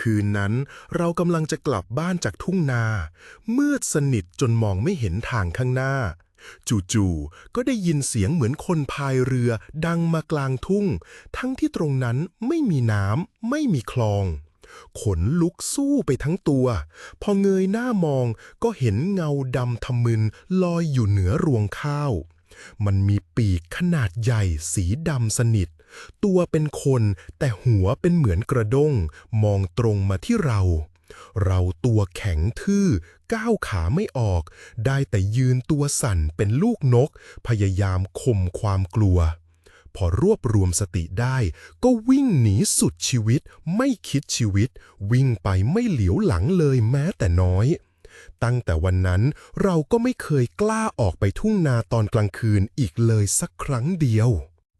คืนนั้น เรากำลังจะกลับบ้านจากทุ่งนา มืดสนิทจนมองไม่เห็นทางข้างหน้า จู่ๆก็ได้ยินเสียงเหมือนคนพายเรือดังมากลางทุ่ง ทั้งที่ตรงนั้นไม่มีน้ำไม่มีคลองขนลุกสู้ไปทั้งตัว พอเงยหน้ามองก็เห็นเงาดำทะมึนลอยอยู่เหนือรวงข้าว มันมีปีกขนาดใหญ่สีดำสนิท ตัวเป็นคนแต่หัวเป็นเหมือนกระด้ง มองตรงมาที่เรา เราตัวแข็งทื่อ ก้าวขาไม่ออก ได้แต่ยืนตัวสั่นเป็นลูกนก พยายามข่มความกลัว พอรวบรวมสติได้ ก็วิ่งหนีสุดชีวิต ไม่คิดชีวิต วิ่งไปไม่เหลียวหลังเลยแม้แต่น้อยตั้งแต่วันนั้นเราก็ไม่เคยกล้าออกไปทุ่งนาตอนกลางคืนอีกเลยสักครั้งเดียว